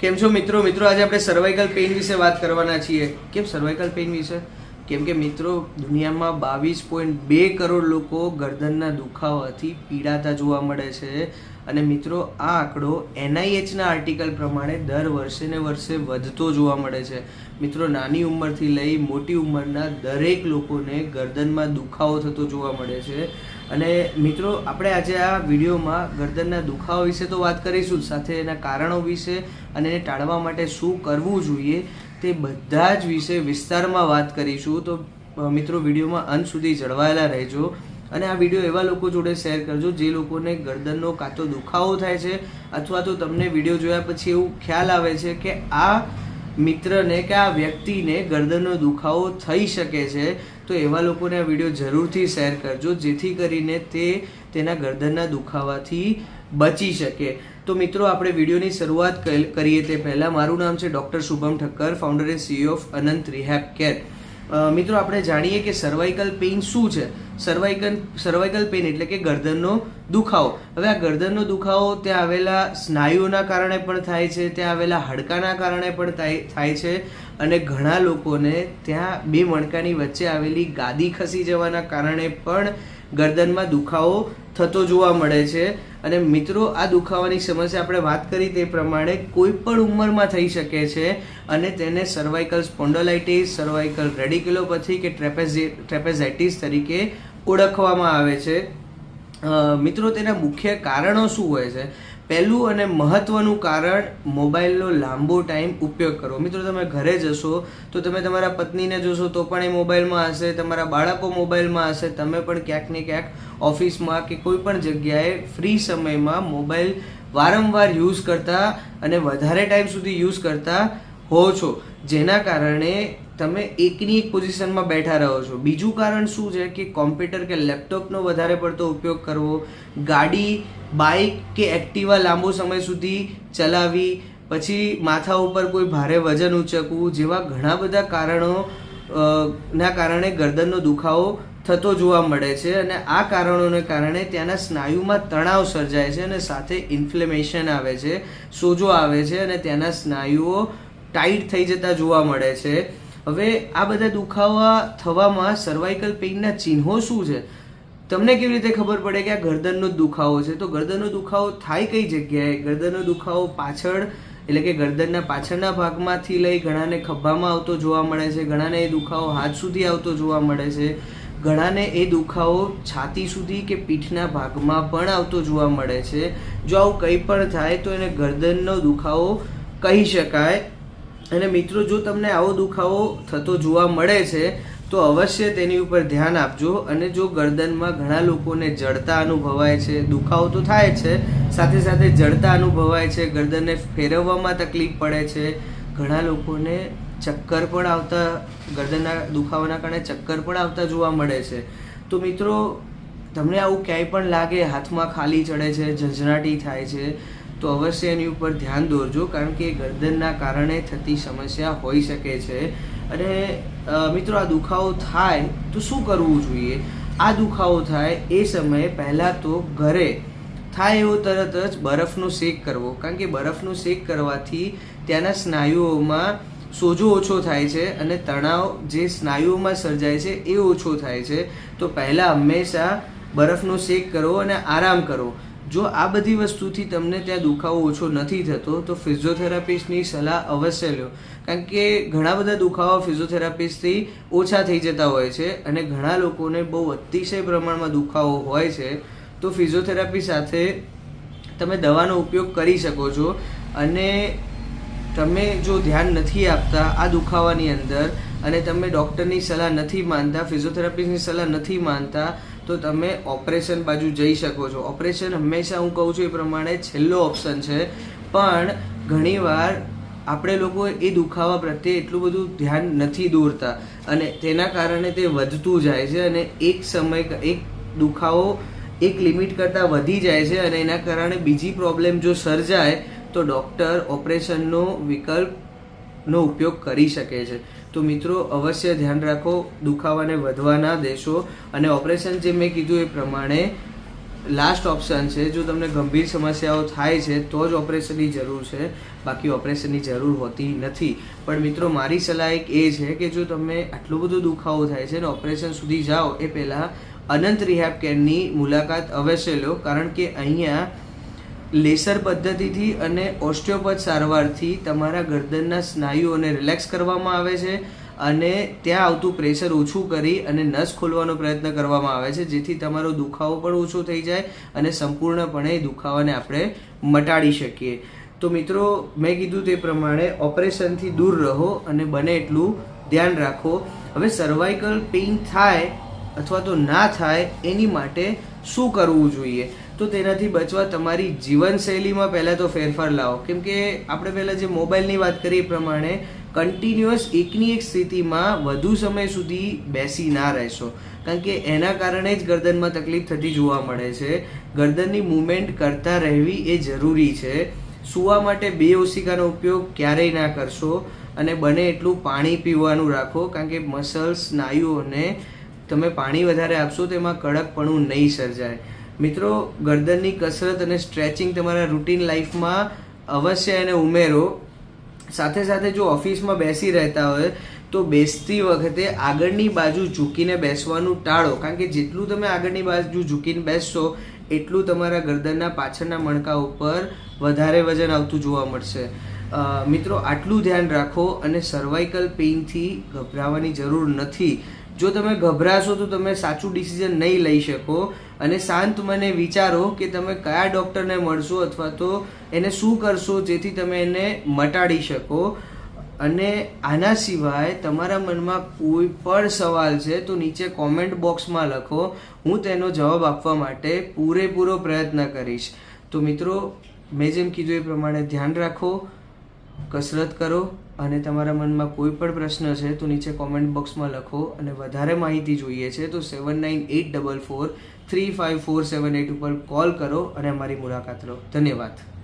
કેમ છો મિત્રો? મિત્રો, આજે આપણે સર્વાઇકલ પેઇન વિશે વાત કરવાના છીએ. કેમ સર્વાઇકલ પેઇન વિશે? કેમ કે મિત્રો, દુનિયામાં બાવીસ પોઈન્ટ બે કરોડ લોકો ગરદનના દુખાવાથી પીડાતા જોવા મળે છે. અને મિત્રો, આ આંકડો એનઆઈએચના આર્ટિકલ પ્રમાણે દર વર્ષે ને વર્ષે વધતો જોવા મળે છે. મિત્રો, નાની ઉંમરથી લઈ મોટી ઉંમરના દરેક લોકોને ગરદનમાં દુખાવો થતો જોવા મળે છે. અને મિત્રો, આપણે આજે આ વિડીયોમાં ગરદનના દુખાવા વિશે તો વાત કરીશું, સાથે એના કારણો વિશે અને એને ટાળવા માટે શું કરવું જોઈએ તે બધા જ વિશે વિસ્તારમાં વાત કરીશું. તો મિત્રો, વિડીયોમાં અંત સુધી જળવાયેલા રહેજો અને આ વીડિયો એવા લોકો જોડે શેર કરજો જે લોકોને ગરદનનો કાં તો દુખાવો થાય છે અથવા તો તમને વીડિયો જોયા પછી એવું ખ્યાલ આવે છે કે આ મિત્રને કે આ વ્યક્તિને ગરદનનો દુખાવો થઈ શકે છે. તો એવા લોકોને આ વીડિયો જરૂરથી શેર કરજો, જેથી કરીને તે તેના ગરદનના દુખાવાથી બચી શકે. તો મિત્રો, આપણે વિડીયોની શરૂઆત કરીએ તે પહેલાં. મારું નામ છે doctor Shubham Thakkar founder and CEO of Anant rehab care મિત્રો, આપણે જાણીએ કે સર્વાઇકલ પેઇન શું છે? સર્વાઇકલ સર્વાઇકલ પેઇન એટલે કે ગરદનનો દુખાવો. હવે આ ગરદનનો દુખાવો ત્યાં આવેલા સ્નાયુઓના કારણે પણ થાય છે, ત્યાં આવેલા હાડકાના કારણે પણ થાય થાય છે. અને ઘણા લોકોને ત્યાં બે મણકાની વચ્ચે આવેલી ગાદી ખસી જવાના કારણે પણ ગરદનમાં દુખાવો થતો જોવા મળે છે. અને મિત્રો, આ દુખાવાની સમસ્યા આપણે વાત કરી તે પ્રમાણે કોઈ પણ ઉંમરમાં થઈ શકે છે અને તેને સર્વાઇકલ સ્પોન્ડોલાઇટિસ સર્વાઇકલ રેડિક્યુલોપથી કે ટ્રેપેઝી ટ્રેપેઝાઇટિસ તરીકે ઓળખવામાં આવે છે. મિત્રો, તેના મુખ્ય કારણો શું હોય છે? પહેલું અને મહત્વનું કારણ મોબાઈલનો લાંબો ટાઈમ ઉપયોગ કરવો. મિત્રો, તમે ઘરે જશો તો તમે તમારા પત્નીને જોશો તો પણ એ મોબાઈલમાં હશે, તમારા બાળકો મોબાઈલમાં હશે, તમે પણ ક્યાંક ને ક્યાંક ઓફિસમાં કે કોઈ પણ જગ્યાએ ફ્રી સમયમાં મોબાઈલ વારંવાર યુઝ કરતા અને વધારે ટાઈમ સુધી યુઝ કરતા હો છો. જેના કારણે તમે એકની એક પોઝિશનમાં બેઠા રહો છો. બીજું કારણ શું છે કે કોમ્પ્યુટર કે લેપટોપનો વધારે પડતો ઉપયોગ કરવો, ગાડી, બાઇક કે એક્ટિવા લાંબો સમય સુધી ચલાવી, પછી માથા ઉપર કોઈ ભારે વજન ઉચકવું જેવા ઘણા બધા કારણો ના કારણે ગરદનનો દુખાવો થતો જોવા મળે છે અને આ કારણોને કારણે ત્યાંના સ્નાયુમાં તણાવ સર્જાય છે અને સાથે ઇન્ફ્લેમેશન આવે છે, સોજો આવે છે અને ત્યાંના સ્નાયુઓ ટાઈટ થઈ જતા જોવા મળે છે. હવે આ બધા દુખાવા થવામાં સર્વાઇકલ પેઇનના ચિહ્નો શું છે? તમને કેવી રીતે ખબર પડે કે આ ગરદનનો દુખાવો છે? તો ગરદનનો દુખાવો થાય કઈ જગ્યાએ? ગરદનનો દુખાવો પાછળ, એટલે કે ગરદનના પાછળના ભાગમાંથી લઈ ઘણાને ખભામાં આવતો જોવા મળે છે, ઘણાને એ દુખાવો હાથ સુધી આવતો જોવા મળે છે, ઘણાને એ દુખાવો છાતી સુધી કે પીઠના ભાગમાં પણ આવતો જોવા મળે છે. જો આવું કંઈ પણ થાય તો એને ગરદનનો દુખાવો કહી શકાય. અને મિત્રો, જો તમને આવો દુખાવો થતો જોવા મળે છે, તો અવશ્ય તેની ઉપર ધ્યાન આપજો. અને જો ગરદનમાં ઘણા લોકોને જડતા અનુભવાય છે, દુખાવો તો થાય છે, સાથે સાથે જડતા અનુભવાય છે, ગરદનને ફેરવવામાં તકલીફ પડે છે, ઘણા લોકોને ચક્કર પણ આવતા, ગરદનના દુખાવાના કારણે ચક્કર પણ આવતા જોવા મળે છે. તો મિત્રો, તમને આવું ક્યાંય પણ લાગે, હાથમાં ખાલી ચડે છે ઝંઝનાટી થાય છે તો અવશ્ય એની ઉપર ધ્યાન દોરજો, કારણ કે ગરદનના કારણે થતી સમસ્યા હોઈ શકે છે. અને મિત્રો, આ દુખાવો થાય તો શું કરવું જોઈએ? આ દુખાવો થાય એ સમયે પહેલાં તો ઘરે થાય એવો તરત જ બરફનો શેક કરવો. કારણ કે બરફનો શેક કરવાથી ત્યાંના સ્નાયુઓમાં સોજો ઓછો થાય છે અને તણાવ જે સ્નાયુઓમાં સર્જાય છે એ ઓછો થાય છે. તો પહેલાં હંમેશા બરફનો શેક કરો અને આરામ કરો. જો આ બધી વસ્તુથી તમને ત્યાં દુખાવો ઓછો નથી થતો, તો ફિઝિયોથેરાપિસ્ટની સલાહ અવશ્ય લો. કારણ કે ઘણા બધા દુખાવા ફિઝિયોથેરાપિસ્ટથી ઓછા થઈ જતા હોય છે અને ઘણા લોકોને બહુ અતિશય પ્રમાણમાં દુખાવો હોય છે, તો ફિઝિયોથેરાપી સાથે તમે દવાનો ઉપયોગ કરી શકો છો. અને તમે જો ધ્યાન નથી આપતા આ દુખાવાની અંદર અને તમે ડૉક્ટરની સલાહ નથી માનતા, ફિઝિયોથેરાપિસ્ટની સલાહ નથી માનતા તો તમે ઓપરેશન બાજુ જઈ શકો છો. ઓપરેશન હંમેશા હું કહું છું એ પ્રમાણે છેલ્લો ઓપ્શન છે. પણ ઘણીવાર આપણે લોકો એ દુખાવા પ્રત્યે એટલું બધું ધ્યાન નથી દોરતા અને તેના કારણે તે વધતું જાય છે અને એક સમય એક દુખાવો એક લિમિટ કરતાં વધી જાય છે અને એના કારણે બીજી પ્રોબ્લેમ જો સર્જાય તો ડૉક્ટર ઓપરેશનનો વિકલ્પનો ઉપયોગ કરી શકે છે. તો મિત્રો, અવશ્ય ધ્યાન રાખો દુખાવાને વધવા ના દેશો અને ઓપરેશન જે મેં કીધું એ પ્રમાણે લાસ્ટ ઓપ્શન છે. જો તમને ગંભીર સમસ્યાઓ થાય છે, તો જ ઓપરેશનની જરૂર છે. બાકી ઓપરેશનની જરૂર હોતી નથી. પણ મિત્રો, મારી સલાહ એક એ છે કે જો તમે આટલું બધો દુખાવો થાય છે ને ઓપરેશન સુધી જાઓ, એ પહેલાં અનંત રિહેબ કેરની મુલાકાત અવશ્ય લો. કારણ કે અહીંયા લેસર પદ્ધતિથી અને ઓસ્ટિયોપથ સારવારથી તમારા ગરદનના સ્નાયુઓને રિલેક્સ કરવામાં આવે છે અને ત્યાં આવતું પ્રેશર ઓછું કરી અને નસ ખોલવાનો પ્રયત્ન કરવામાં આવે છે, જેથી તમારો દુખાવો પણ ઓછો થઈ જાય અને સંપૂર્ણપણે દુખાવાને આપણે મટાડી શકીએ. તો મિત્રો, મેં કીધું તે પ્રમાણે ઓપરેશનથી દૂર રહો અને બને એટલું ધ્યાન રાખો. હવે સર્વાઇકલ પેઇન થાય અથવા તો ના થાય એની માટે શું કરવું જોઈએ? તો તેનાથી બચવા તમારી જીવનશૈલીમાં પહેલાં તો ફેરફાર લાવો. કેમ કે આપણે પહેલાં જે મોબાઈલની વાત કરી એ પ્રમાણે કન્ટિન્યુઅસ એકની એક સ્થિતિમાં વધુ સમય સુધી બેસી ના રહેશો. કારણ કે એના કારણે જ ગરદનમાં તકલીફ થતી જોવા મળે છે. ગરદનની મૂવમેન્ટ કરતા રહેવી એ જરૂરી છે. સૂવા માટે બે ઓશિકાનો ઉપયોગ ક્યારેય ના કરશો અને બને એટલું પાણી પીવાનું રાખો. કારણ કે મસલ્સ સ્નાયુઓને તમે પાણી વધારે આપશો તો એમાં કડકપણું નહીં સર્જાય. મિત્રો, ગરદનની કસરત અને સ્ટ્રેચિંગ તમારા રૂટીન લાઈફમાં અવશ્ય એને ઉમેરો. સાથે સાથે જો ઓફિસમાં બેસી રહેતા હોય, તો બેસતી વખતે આગળની બાજુ ઝૂકીને બેસવાનું ટાળો. કારણ કે જેટલું તમે આગળની બાજુ ઝૂકીને બેસશો, એટલું તમારા ગરદનના પાછળના મણકા ઉપર વધારે વજન આવતું જોવા મળશે. મિત્રો, આટલું ધ્યાન રાખો અને સર્વાઇકલ પેઇનથી ગભરાવાની જરૂર નથી. જો તમે ગભરાશો તો તમે સાચું ડિસિઝન નહીં લઈ શકો અને શાંત મને વિચારો કે તમે કયા ડૉક્ટરને મળશો અથવા તો એને શું કરશો જેથી તમે એને મટાડી શકો. અને આના સિવાય તમારા મનમાં કોઈ પણ સવાલ છે તો નીચે કોમેન્ટ બોક્સમાં લખો. હું તેનો જવાબ આપવા માટે પૂરેપૂરો પ્રયત્ન કરીશ. તો મિત્રો, મેં જેમ કીધું એ પ્રમાણે ધ્યાન રાખો. કસરત કરો અને તમારા મનમાં કોઈ પણ પ્રશ્ન છે તો નીચે કોમેન્ટ બોક્સમાં લખો અને વધારે માહિતી જોઈએ છે તો seven nine eight double four three five four seven eight ઉપર કોલ કરો અને અમારી મુલાકાત લો. ધન્યવાદ.